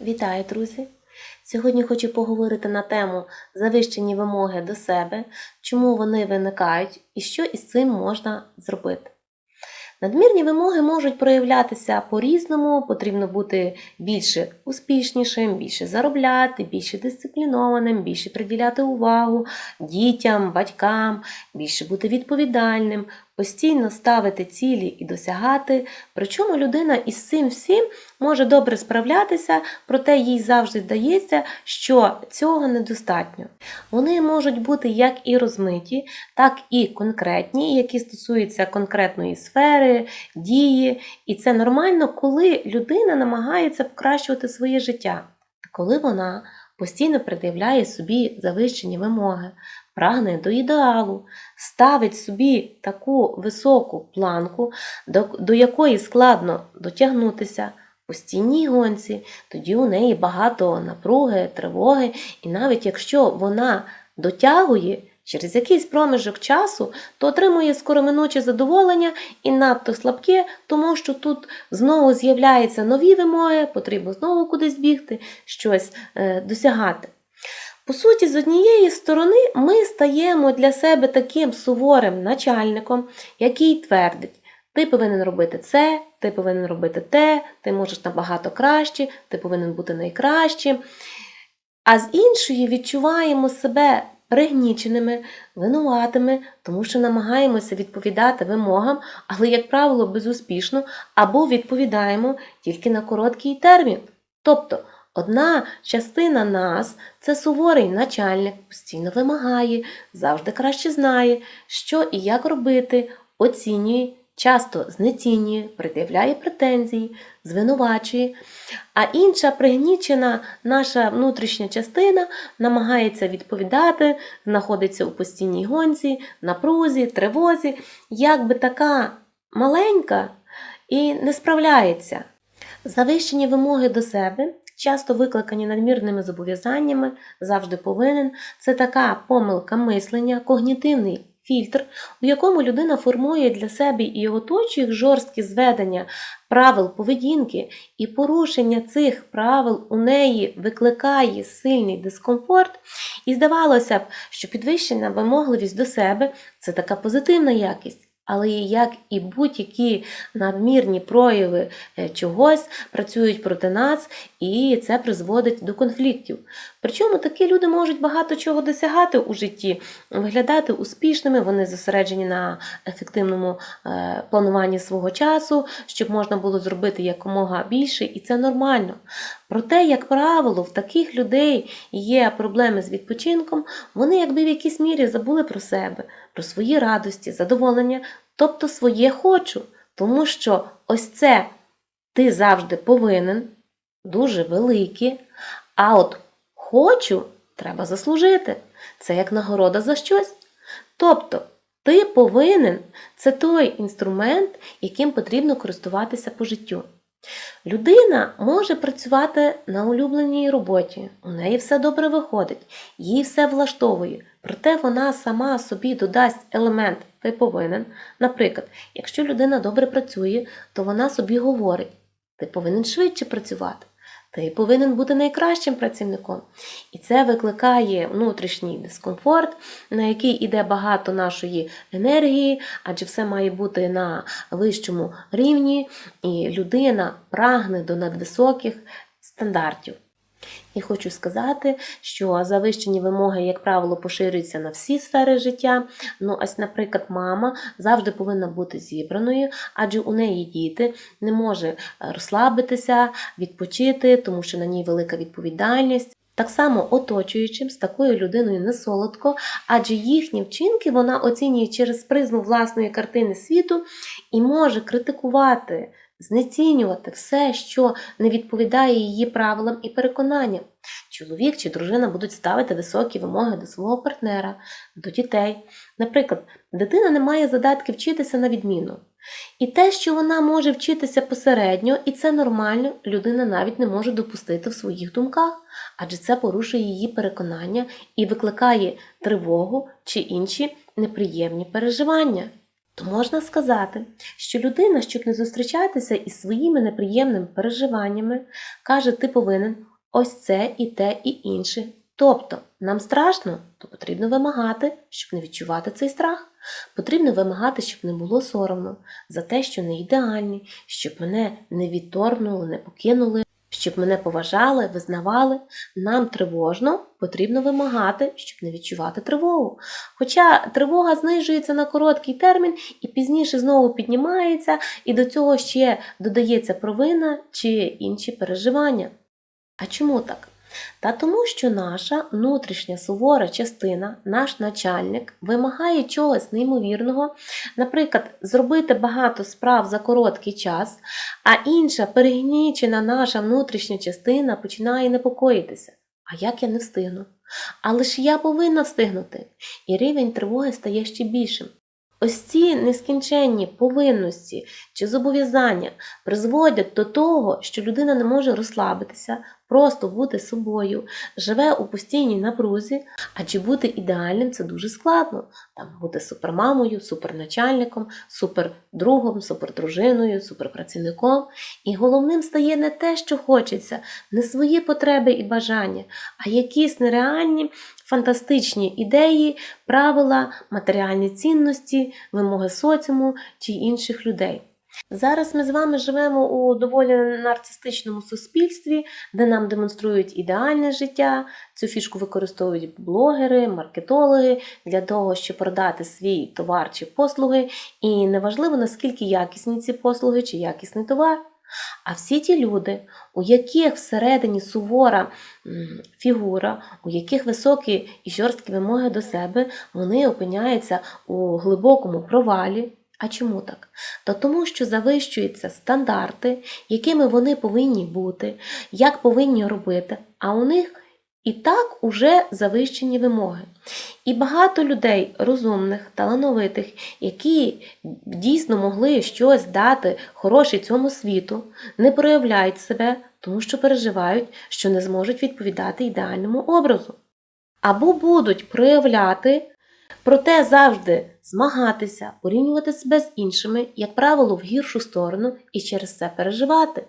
Вітаю, друзі! Сьогодні хочу поговорити на тему завищені вимоги до себе, чому вони виникають і що із цим можна зробити. Надмірні вимоги можуть проявлятися по-різному, потрібно бути більше успішнішим, більше заробляти, більше дисциплінованим, більше приділяти увагу дітям, батькам, більше бути відповідальним, постійно ставити цілі і досягати. Причому людина із цим всім може добре справлятися, проте їй завжди здається, що цього недостатньо. Вони можуть бути як і розмиті, так і конкретні, які стосуються конкретної сфери, дії. І це нормально, коли людина намагається покращувати своє життя, коли вона постійно пред'являє собі завищені вимоги, прагне до ідеалу, ставить собі таку високу планку, до, до якої складно дотягнутися. Постійній гонці, тоді у неї багато напруги, тривоги, і навіть якщо вона дотягує через якийсь проміжок часу, то отримує скороминуче задоволення і надто слабке, тому що тут знову з'являються нові вимоги, потрібно знову кудись бігти, щось е, досягати. По суті, з однієї сторони, ми стаємо для себе таким суворим начальником, який твердить, ти повинен робити це, ти повинен робити те, ти можеш набагато краще, ти повинен бути найкращим. А з іншої відчуваємо себе пригніченими, винуватими, тому що намагаємося відповідати вимогам, але, як правило, безуспішно, або відповідаємо тільки на короткий термін. Тобто, одна частина нас це суворий начальник, постійно вимагає, завжди краще знає, що і як робити, оцінює, часто знецінює, пред'являє претензії, звинувачує. А інша пригнічена наша внутрішня частина намагається відповідати, знаходиться у постійній гонці, напрузі, тривозі, якби така маленька і не справляється. Завищені вимоги до себе, часто викликані надмірними зобов'язаннями, завжди повинен. Це така помилка мислення, когнітивний фільтр, у якому людина формує для себе і оточує жорсткі зведення правил поведінки, і порушення цих правил у неї викликає сильний дискомфорт. І здавалося б, що підвищена вимогливість до себе це така позитивна якість. Але як і будь-які надмірні прояви е, чогось працюють проти нас, і це призводить до конфліктів. Причому такі люди можуть багато чого досягати у житті, виглядати успішними, вони зосереджені на ефективному е, плануванні свого часу, щоб можна було зробити якомога більше, і це нормально. Проте, як правило, в таких людей є проблеми з відпочинком, вони якби в якійсь мірі забули про себе, про свої радості, задоволення, тобто своє хочу. Тому що ось це ти завжди повинен, дуже велике, а от хочу треба заслужити. Це як нагорода за щось. Тобто, ти повинен це той інструмент, яким потрібно користуватися по життю. Людина може працювати на улюбленій роботі, у неї все добре виходить, їй все влаштовує, проте вона сама собі додасть елемент ти повинен. Наприклад, якщо людина добре працює, то вона собі говорить: ти повинен швидше працювати. Ти повинен бути найкращим працівником. І це викликає внутрішній дискомфорт, на який йде багато нашої енергії, адже все має бути на вищому рівні, і людина прагне до надвисоких стандартів. І хочу сказати, що завищені вимоги, як правило, поширюються на всі сфери життя. Ну, ось, наприклад, мама завжди повинна бути зібраною, адже у неї діти не може розслабитися, відпочити, тому що на ній велика відповідальність. Так само оточуючим з такою людиною не солодко, адже їхні вчинки вона оцінює через призму власної картини світу і може критикувати знецінювати все, що не відповідає її правилам і переконанням. Чоловік чи дружина будуть ставити високі вимоги до свого партнера, до дітей. Наприклад, дитина не має задатки вчитися на відміну. І те, що вона може вчитися посередньо, і це нормально, людина навіть не може допустити в своїх думках, адже це порушує її переконання і викликає тривогу чи інші неприємні переживання. То можна сказати, що людина, щоб не зустрічатися із своїми неприємними переживаннями, каже, ти повинен ось це і те і інше. Тобто, нам страшно, то потрібно вимагати, щоб не відчувати цей страх. Потрібно вимагати, щоб не було соромно за те, що не ідеальні, щоб мене не відторгнули, не покинули, щоб мене поважали, визнавали. Нам тривожно потрібно вимагати, щоб не відчувати тривогу. Хоча тривога знижується на короткий термін і пізніше знову піднімається, і до цього ще додається провина чи інші переживання. А чому так? Та тому, що наша внутрішня сувора частина, наш начальник, вимагає чогось неймовірного, наприклад, зробити багато справ за короткий час, а інша перегнічена наша внутрішня частина починає непокоїтися. А як я не встигну? Але ж я повинна встигнути, і рівень тривоги стає ще більшим. Ось ці нескінченні повинності чи зобов'язання призводять до того, що людина не може розслабитися, просто бути собою, живе у постійній напрузі, адже бути ідеальним це дуже складно. Там бути супермамою, суперначальником, супердругом, супердружиною, суперпрацівником. І головним стає не те, що хочеться, не свої потреби і бажання, а якісь нереальні фантастичні ідеї, правила, матеріальні цінності, вимоги соціуму чи інших людей. Зараз ми з вами живемо у доволі нарцистичному суспільстві, де нам демонструють ідеальне життя. Цю фішку використовують блогери, маркетологи для того, щоб продати свій товар чи послуги. І неважливо, наскільки якісні ці послуги чи якісний товар. А всі ті люди, у яких всередині сувора фігура, у яких високі і жорсткі вимоги до себе, вони опиняються у глибокому провалі. А чому так? Та тому, що завищуються стандарти, якими вони повинні бути, як повинні робити, а у них і так уже завищені вимоги. І багато людей розумних, талановитих, які дійсно могли щось дати хороше цьому світу, не проявляють себе, тому що переживають, що не зможуть відповідати ідеальному образу. Або будуть проявляти, проте завжди змагатися, порівнювати себе з іншими, як правило, в гіршу сторону і через це переживати.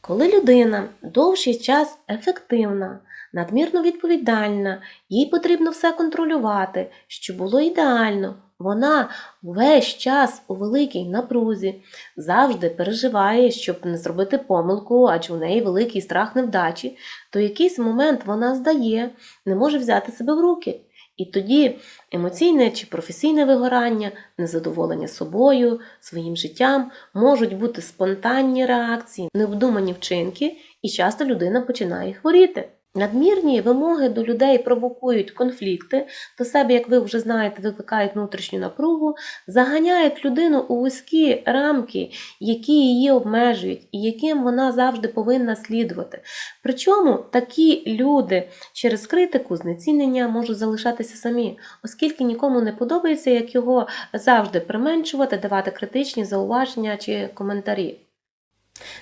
Коли людина довший час ефективна, надмірно відповідальна, їй потрібно все контролювати, щоб було ідеально. Вона весь час у великій напрузі завжди переживає, щоб не зробити помилку, адже у неї великий страх невдачі, то якийсь момент вона здає, не може взяти себе в руки. І тоді емоційне чи професійне вигорання, незадоволення собою, своїм життям можуть бути спонтанні реакції, невдумані вчинки, і часто людина починає хворіти. Надмірні вимоги до людей провокують конфлікти, до себе, як ви вже знаєте, викликають внутрішню напругу, заганяють людину у вузькі рамки, які її обмежують, і яким вона завжди повинна слідувати. Причому такі люди через критику, знецінення можуть залишатися самі, оскільки нікому не подобається, як його завжди применшувати, давати критичні зауваження чи коментарі.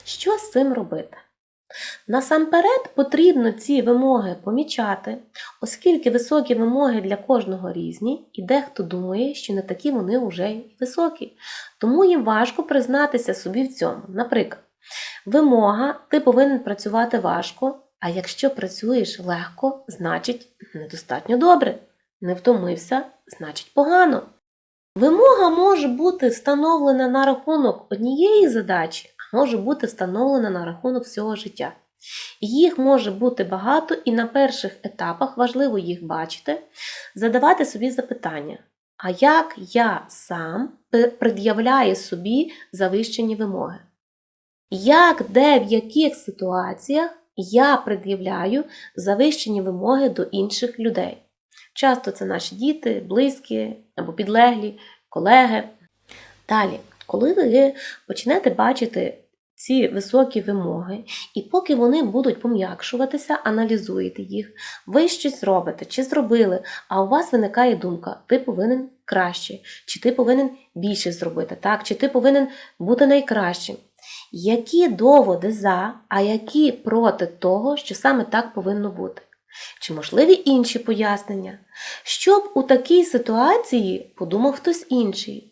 Що з цим робити? Насамперед потрібно ці вимоги помічати, оскільки високі вимоги для кожного різні, і дехто думає, що не такі вони вже високі. Тому їм важко признатися собі в цьому. Наприклад, вимога ти повинен працювати важко, а якщо працюєш легко, значить недостатньо добре. Не втомився, значить погано. Вимога може бути встановлена на рахунок однієї задачі, може бути встановлена на рахунок всього життя. Їх може бути багато, і на перших етапах важливо їх бачити, задавати собі запитання, а як я сам пред'являю собі завищені вимоги? Як, де, в яких ситуаціях я пред'являю завищені вимоги до інших людей? Часто це наші діти, близькі або підлеглі, колеги. Далі, коли ви почнете бачити ці високі вимоги, і поки вони будуть пом'якшуватися, аналізуєте їх, ви щось робите чи зробили, а у вас виникає думка, ти повинен краще, чи ти повинен більше зробити, так, чи ти повинен бути найкращим. Які доводи за, а які проти того, що саме так повинно бути? Чи можливі інші пояснення? Щоб у такій ситуації подумав хтось інший.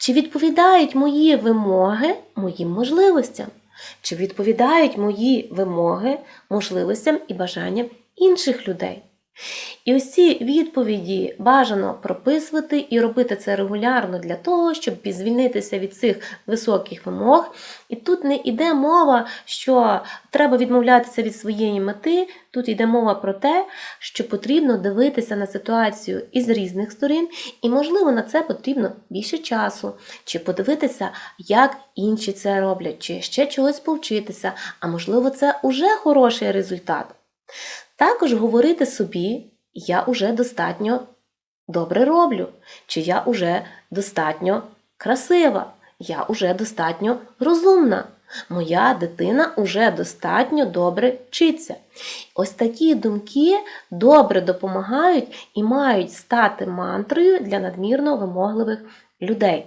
Чи відповідають мої вимоги моїм можливостям? Чи відповідають мої вимоги можливостям і бажанням інших людей? І ось ці відповіді бажано прописувати і робити це регулярно для того, щоб звільнитися від цих високих вимог. І тут не йде мова, що треба відмовлятися від своєї мети. Тут йде мова про те, що потрібно дивитися на ситуацію із різних сторін, і, можливо, на це потрібно більше часу, чи подивитися, як інші це роблять, чи ще чогось повчитися, а можливо, це уже хороший результат. Також говорити собі, я уже достатньо добре роблю, чи я уже достатньо красива, я уже достатньо розумна. Моя дитина уже достатньо добре вчиться. Ось такі думки добре допомагають і мають стати мантрою для надмірно вимогливих людей.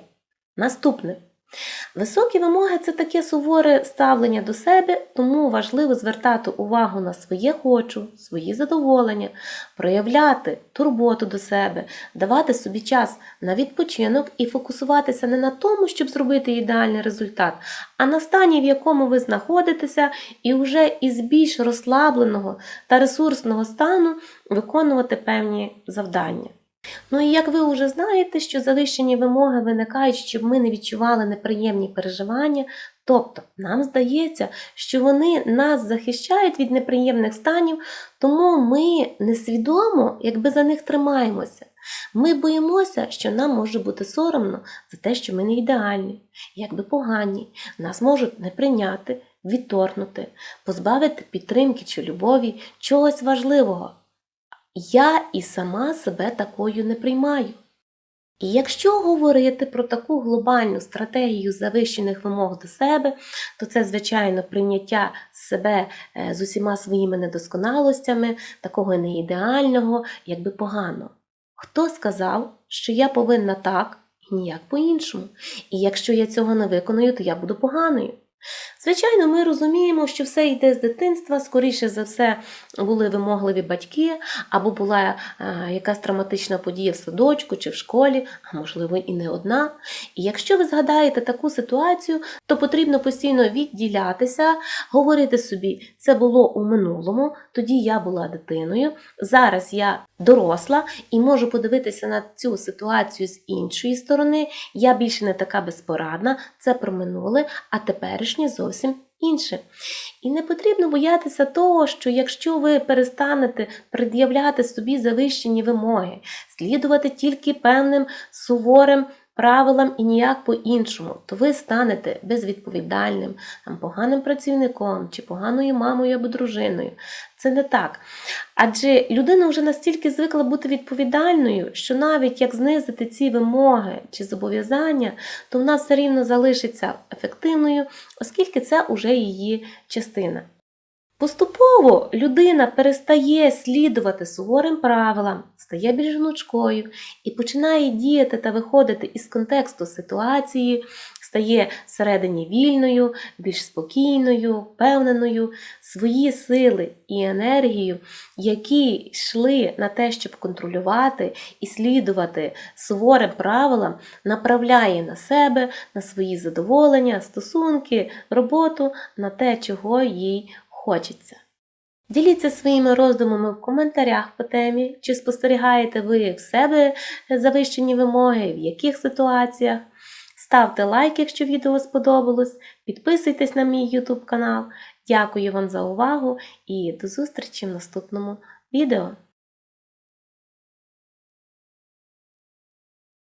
Наступне. Високі вимоги це таке суворе ставлення до себе, тому важливо звертати увагу на своє хочу, свої задоволення, проявляти турботу до себе, давати собі час на відпочинок і фокусуватися не на тому, щоб зробити ідеальний результат, а на стані, в якому ви знаходитеся, і вже із більш розслабленого та ресурсного стану виконувати певні завдання. Ну і як ви вже знаєте, що завищені вимоги виникають, щоб ми не відчували неприємні переживання. Тобто нам здається, що вони нас захищають від неприємних станів, тому ми несвідомо якби за них тримаємося. Ми боїмося, що нам може бути соромно за те, що ми не ідеальні, якби погані, нас можуть не прийняти, відторгнути, позбавити підтримки чи любові, чогось важливого. Я і сама себе такою не приймаю. І якщо говорити про таку глобальну стратегію завищених вимог до себе, то це, звичайно, прийняття себе е, з усіма своїми недосконалостями, такого неідеального, якби погано. Хто сказав, що я повинна так і ніяк по-іншому? І якщо я цього не виконую, то я буду поганою. Звичайно, ми розуміємо, що все йде з дитинства, скоріше за все були вимогливі батьки, або була е, якась травматична подія в садочку чи в школі, а можливо і не одна. І якщо ви згадаєте таку ситуацію, то потрібно постійно відділятися, говорити собі, це було у минулому, тоді я була дитиною, зараз я доросла і можу подивитися на цю ситуацію з іншої сторони. Я більше не така безпорадна, це про минуле, а теперішнє зовсім інше. І не потрібно боятися того, що якщо ви перестанете пред'являти собі завищені вимоги, слідувати тільки певним суворим правилам і ніяк по-іншому, то ви станете безвідповідальним, там, поганим працівником чи поганою мамою або дружиною. Це не так. Адже людина вже настільки звикла бути відповідальною, що навіть як знизити ці вимоги чи зобов'язання, то вона все рівно залишиться ефективною, оскільки це вже її частина. Поступово людина перестає слідувати суворим правилам, стає більш гнучкою і починає діяти та виходити із контексту ситуації, стає всередині вільною, більш спокійною, впевненою, свої сили і енергію, які йшли на те, щоб контролювати і слідувати суворим правилам, направляє на себе, на свої задоволення, стосунки, роботу, на те, чого їй хочеться. Діліться своїми роздумами в коментарях по темі, чи спостерігаєте ви в себе завищені вимоги, в яких ситуаціях. Ставте лайк, якщо відео сподобалось, підписуйтесь на мій YouTube канал. Дякую вам за увагу і до зустрічі в наступному відео.